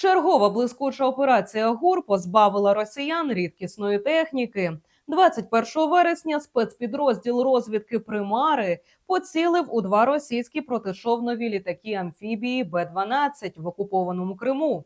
Чергова блискуча операція ГУР позбавила росіян рідкісної техніки. 21 вересня спецпідрозділ розвідки Примари поцілив у два російські протишовнові літаки амфібії Б-12 в окупованому Криму.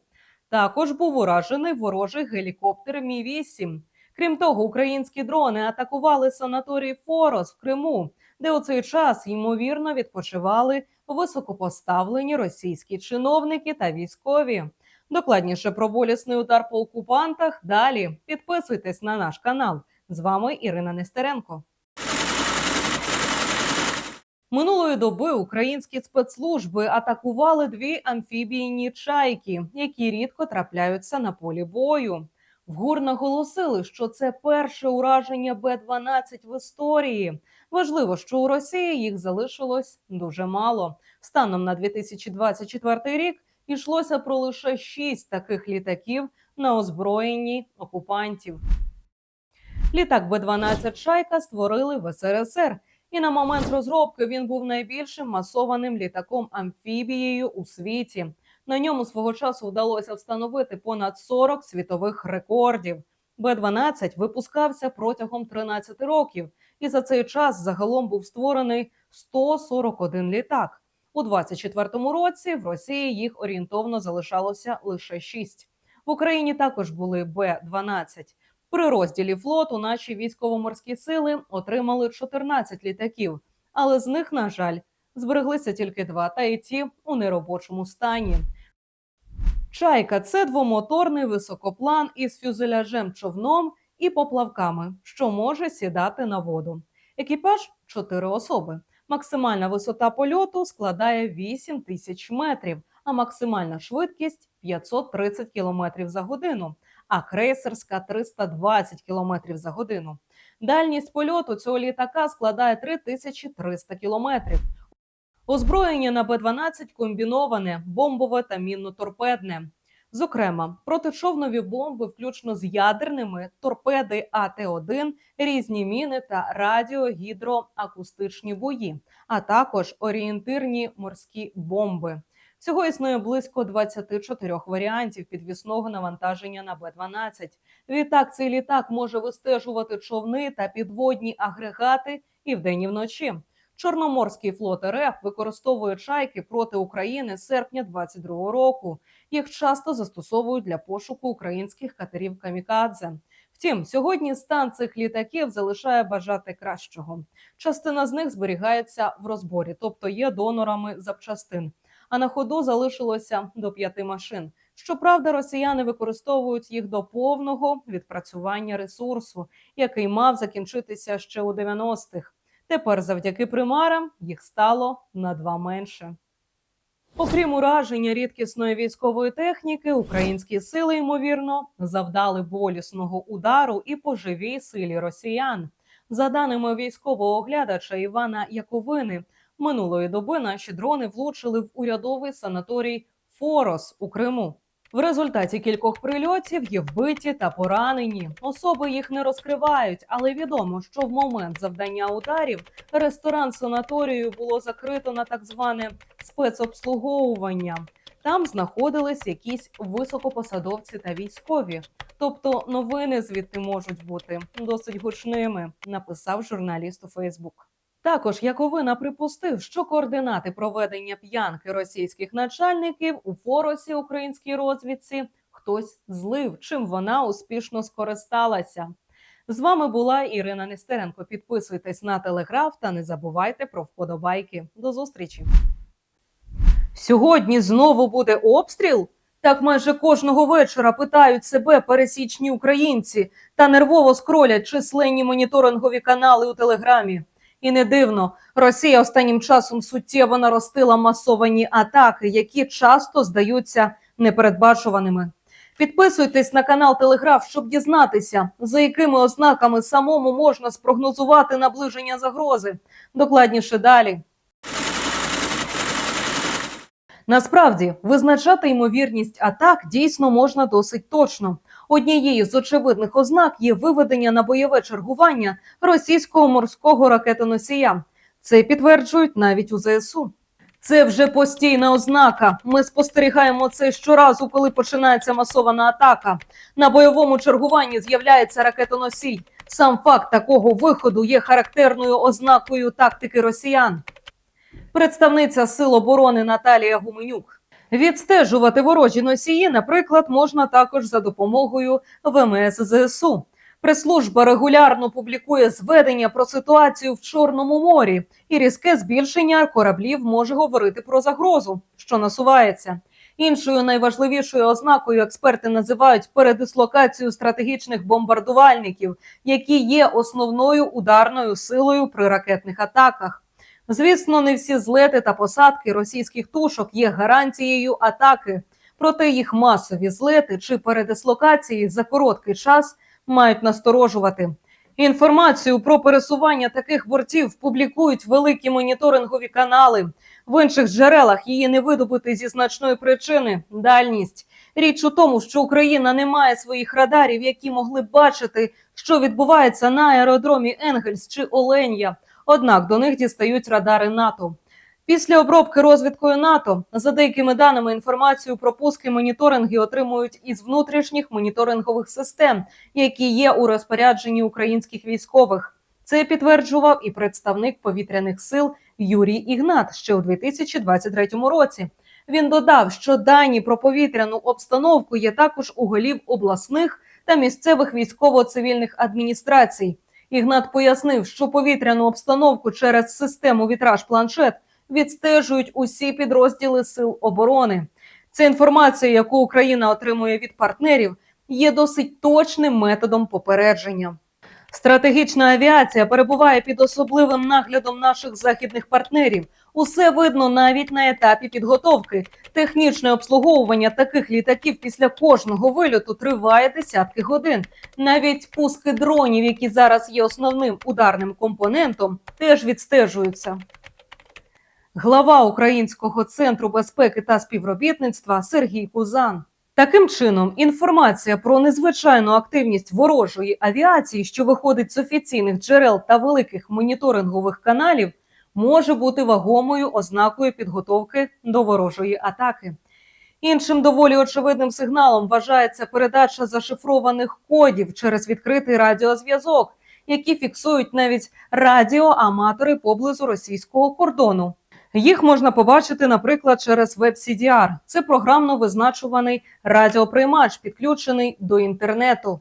Також був уражений ворожий гелікоптер Мі 8 Крім того, українські дрони атакували санаторій Форос в Криму, де у цей час ймовірно відпочивали високопоставлені російські чиновники та військові. Докладніше про болісний удар по окупантах. Далі підписуйтесь на наш канал. З вами Ірина Нестеренко. Минулої доби українські спецслужби атакували дві амфібійні чайки, які рідко трапляються на полі бою. В ГУР наголосили, що це перше ураження Б-12 в історії. Важливо, що у Росії їх залишилось дуже мало. Станом на 2024 рік йшлося про лише шість таких літаків на озброєнні окупантів. Літак Б-12 Шайка створили в СРСР, і на момент розробки він був найбільшим масованим літаком амфібією у світі. На ньому свого часу вдалося встановити понад 40 світових рекордів. Б-12 випускався протягом 13 років, і за цей час загалом був створений 141 літак. У 24-му році в Росії їх орієнтовно залишалося лише 6. В Україні також були Б-12. При розділі флоту наші військово-морські сили отримали 14 літаків, але з них, на жаль, збереглися тільки два, та й ті у неробочому стані. Чайка це двомоторний високоплан із фюзеляжем човном і поплавками, що може сідати на воду. Екіпаж 4 особи. Максимальна висота польоту складає 8 тисяч метрів, а максимальна швидкість 530 км за годину, а крейсерська 320 км за годину. Дальність польоту цього літака складає 3300 кілометрів. Озброєння на Б-12 комбіноване, бомбове та мінно-торпедне. Зокрема, протичовнові бомби, включно з ядерними, торпеди АТ-1, різні міни та радіогідроакустичні бої, а також орієнтирні морські бомби. Всього існує близько 24 варіантів підвісного навантаження на Б-12. Відтак цей літак може вистежувати човни та підводні агрегати і вдень і вночі. Чорноморський флот РФ використовує чайки проти України з серпня 22 року. Їх часто застосовують для пошуку українських катерів камікадзе. Втім, сьогодні стан цих літаків залишає бажати кращого. Частина з них зберігається в розборі, тобто є донорами запчастин. А на ходу залишилося до п'яти машин. Щоправда, росіяни використовують їх до повного відпрацювання ресурсу, який мав закінчитися ще у 90-х. Тепер, завдяки примарам, їх стало на два менше. Окрім ураження рідкісної військової техніки, українські сили ймовірно завдали болісного удару і по живій силі росіян. За даними військового оглядача Івана Яковини, минулої доби наші дрони влучили в урядовий санаторій Форос у Криму. В результаті кількох прильотів є вбиті та поранені. Особи їх не розкривають, але відомо, що в момент завдання ударів ресторан санаторію було закрито на так зване спецобслуговування. Там знаходились якісь високопосадовці та військові. Тобто новини звідти можуть бути досить гучними, написав журналіст у Фейсбук. Також Яковина припустив, що координати проведення п'янки російських начальників у форосі українській розвідці хтось злив, чим вона успішно скористалася. З вами була Ірина Нестеренко. Підписуйтесь на телеграф та не забувайте про вподобайки. До зустрічі. Сьогодні знову буде обстріл. Так майже кожного вечора питають себе пересічні українці та нервово скролять численні моніторингові канали у телеграмі. І не дивно, Росія останнім часом суттєво наростила масовані атаки, які часто здаються непередбачуваними. Підписуйтесь на канал Телеграф, щоб дізнатися, за якими ознаками самому можна спрогнозувати наближення загрози. Докладніше далі. Насправді визначати ймовірність атак дійсно можна досить точно. Однією з очевидних ознак є виведення на бойове чергування російського морського ракетоносія. Це підтверджують навіть у ЗСУ. Це вже постійна ознака. Ми спостерігаємо це щоразу, коли починається масована атака. На бойовому чергуванні з'являється ракетоносій. Сам факт такого виходу є характерною ознакою тактики росіян. Представниця Сил оборони Наталія Гуменюк. Відстежувати ворожі носії, наприклад, можна також за допомогою ВМС ЗСУ. Прес-служба регулярно публікує зведення про ситуацію в Чорному морі, і різке збільшення кораблів може говорити про загрозу, що насувається. Іншою найважливішою ознакою експерти називають передислокацію стратегічних бомбардувальників, які є основною ударною силою при ракетних атаках. Звісно, не всі злети та посадки російських тушок є гарантією атаки, проте їх масові злети чи передислокації за короткий час мають насторожувати. Інформацію про пересування таких бортів публікують великі моніторингові канали. В інших джерелах її не видобути зі значної причини дальність. Річ у тому, що Україна не має своїх радарів, які могли б бачити, що відбувається на аеродромі Енгельс чи Оленя. Однак до них дістають радари НАТО. Після обробки розвідкою НАТО, за деякими даними, інформацію про пуски моніторинги отримують із внутрішніх моніторингових систем, які є у розпорядженні українських військових. Це підтверджував і представник повітряних сил Юрій Ігнат ще у 2023 році. Він додав, що дані про повітряну обстановку є також у голів обласних та місцевих військово-цивільних адміністрацій. Ігнат пояснив, що повітряну обстановку через систему вітраж планшет відстежують усі підрозділи сил оборони. Ця інформація, яку Україна отримує від партнерів, є досить точним методом попередження. Стратегічна авіація перебуває під особливим наглядом наших західних партнерів. Усе видно навіть на етапі підготовки. Технічне обслуговування таких літаків після кожного вильоту триває десятки годин. Навіть пуски дронів, які зараз є основним ударним компонентом, теж відстежуються. Глава Українського центру безпеки та співробітництва Сергій Кузан. Таким чином, інформація про незвичайну активність ворожої авіації, що виходить з офіційних джерел та великих моніторингових каналів, може бути вагомою ознакою підготовки до ворожої атаки. Іншим доволі очевидним сигналом вважається передача зашифрованих кодів через відкритий радіозв'язок, які фіксують навіть радіоаматори поблизу російського кордону. Їх можна побачити, наприклад, через WebCDR. Це програмно визначуваний радіоприймач, підключений до інтернету.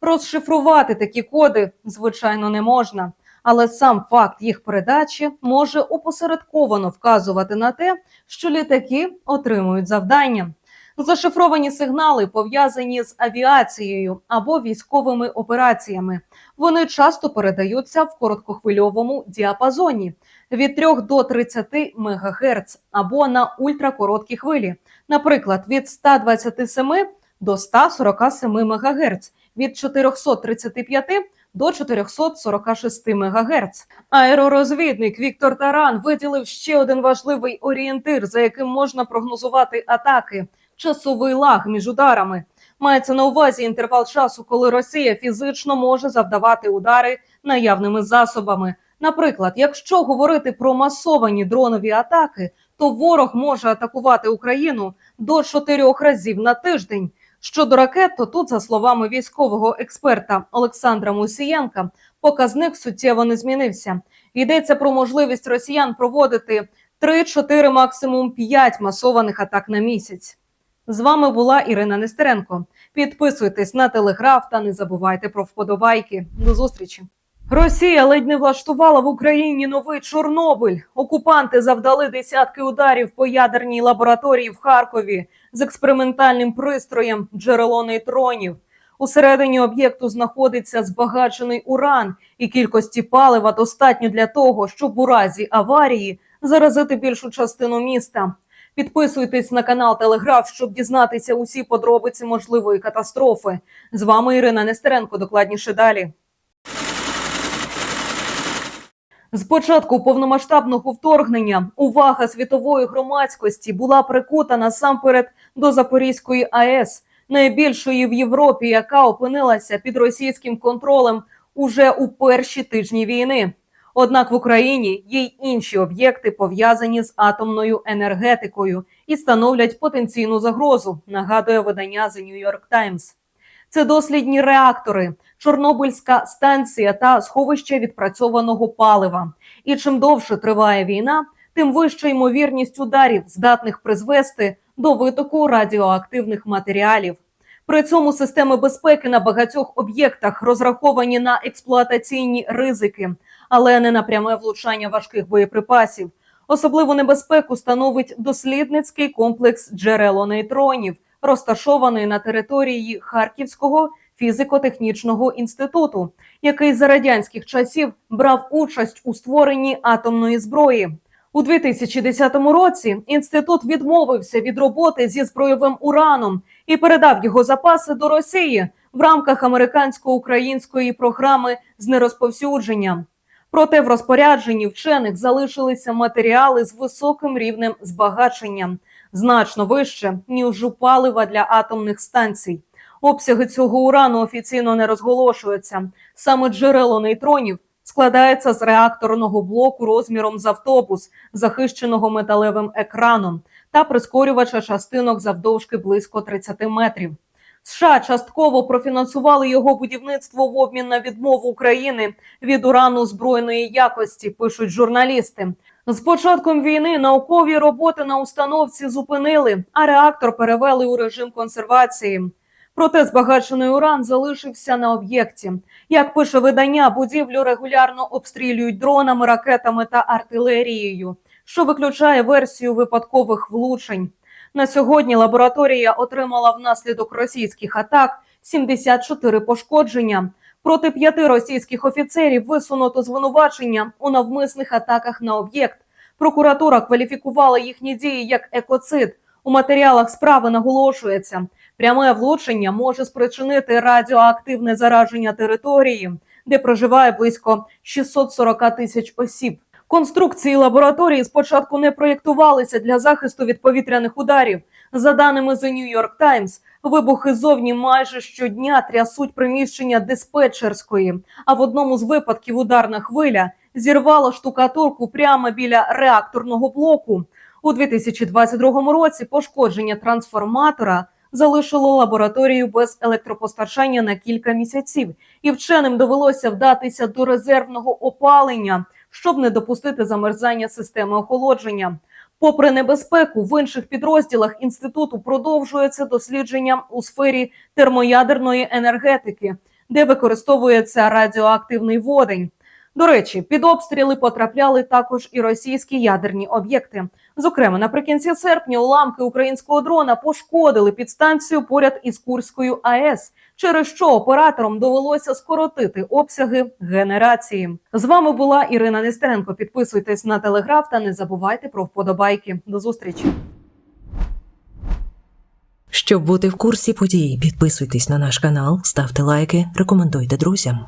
Розшифрувати такі коди, звичайно, не можна, але сам факт їх передачі може опосередковано вказувати на те, що літаки отримують завдання. Зашифровані сигнали пов'язані з авіацією або військовими операціями. Вони часто передаються в короткохвильовому діапазоні від 3 до 30 МГц або на ультракороткі хвилі, наприклад, від 127 до 147 МГц, від 435 до 446 МГц. Аеророзвідник Віктор Таран виділив ще один важливий орієнтир, за яким можна прогнозувати атаки часовий лаг між ударами. Мається на увазі інтервал часу, коли Росія фізично може завдавати удари наявними засобами. Наприклад, якщо говорити про масовані дронові атаки, то ворог може атакувати Україну до чотирьох разів на тиждень. Щодо ракет, то тут, за словами військового експерта Олександра Мусієнка, показник суттєво не змінився. Йдеться про можливість росіян проводити 3-4, максимум 5 масованих атак на місяць. З вами була Ірина Нестеренко. Підписуйтесь на телеграф та не забувайте про вподобайки. До зустрічі. Росія ледь не влаштувала в Україні новий Чорнобиль. Окупанти завдали десятки ударів по ядерній лабораторії в Харкові з експериментальним пристроєм джерело нейтронів. Усередині об'єкту знаходиться збагачений уран, і кількості палива достатньо для того, щоб у разі аварії заразити більшу частину міста. Підписуйтесь на канал Телеграф, щоб дізнатися усі подробиці можливої катастрофи. З вами Ірина Нестеренко. Докладніше далі. З початку повномасштабного вторгнення увага світової громадськості була прикута насамперед до Запорізької АЕС, найбільшої в Європі, яка опинилася під російським контролем уже у перші тижні війни. Однак в Україні є й інші об'єкти, пов'язані з атомною енергетикою і становлять потенційну загрозу. Нагадує видання The New York Times. Це дослідні реактори, Чорнобильська станція та сховище відпрацьованого палива. І чим довше триває війна, тим вища ймовірність ударів, здатних призвести до витоку радіоактивних матеріалів. При цьому системи безпеки на багатьох об'єктах розраховані на експлуатаційні ризики, але не на пряме влучання важких боєприпасів. Особливу небезпеку становить дослідницький комплекс джерело нейтронів, розташований на території Харківського фізико-технічного інституту, який за радянських часів брав участь у створенні атомної зброї. У 2010 році інститут відмовився від роботи зі збройовим ураном і передав його запаси до Росії в рамках американсько-української програми з нерозповсюдження. Проте в розпорядженні вчених залишилися матеріали з високим рівнем збагачення, значно вище ніж у палива для атомних станцій. Обсяги цього урану офіційно не розголошуються. Саме джерело нейтронів складається з реакторного блоку розміром з автобус, захищеного металевим екраном, та прискорювача частинок завдовжки близько 30 метрів. США частково профінансували його будівництво в обмін на відмову України від урану збройної якості. Пишуть журналісти. З початком війни наукові роботи на установці зупинили, а реактор перевели у режим консервації. Проте збагачений уран залишився на об'єкті. Як пише видання, будівлю регулярно обстрілюють дронами, ракетами та артилерією, що виключає версію випадкових влучень. На сьогодні лабораторія отримала внаслідок російських атак 74 пошкодження. Проти п'яти російських офіцерів висунуто звинувачення у навмисних атаках на об'єкт. Прокуратура кваліфікувала їхні дії як екоцид. У матеріалах справи наголошується, пряме влучення може спричинити радіоактивне зараження території, де проживає близько 640 тисяч осіб. Конструкції лабораторії спочатку не проєктувалися для захисту від повітряних ударів. За даними The New York Times, вибухи зовні майже щодня трясуть приміщення диспетчерської. А в одному з випадків ударна хвиля зірвала штукатурку прямо біля реакторного блоку. У 2022 році пошкодження трансформатора залишило лабораторію без електропостачання на кілька місяців, і вченим довелося вдатися до резервного опалення, щоб не допустити замерзання системи охолодження. Попри небезпеку, в інших підрозділах інституту продовжується дослідження у сфері термоядерної енергетики, де використовується радіоактивний водень. До речі, під обстріли потрапляли також і російські ядерні об'єкти. Зокрема, наприкінці серпня уламки українського дрона пошкодили підстанцію поряд із Курською АЕС, через що операторам довелося скоротити обсяги генерації. З вами була Ірина Нестеренко. Підписуйтесь на телеграф та не забувайте про вподобайки. До зустрічі. Щоб бути в курсі подій, підписуйтесь на наш канал, ставте лайки, рекомендуйте друзям.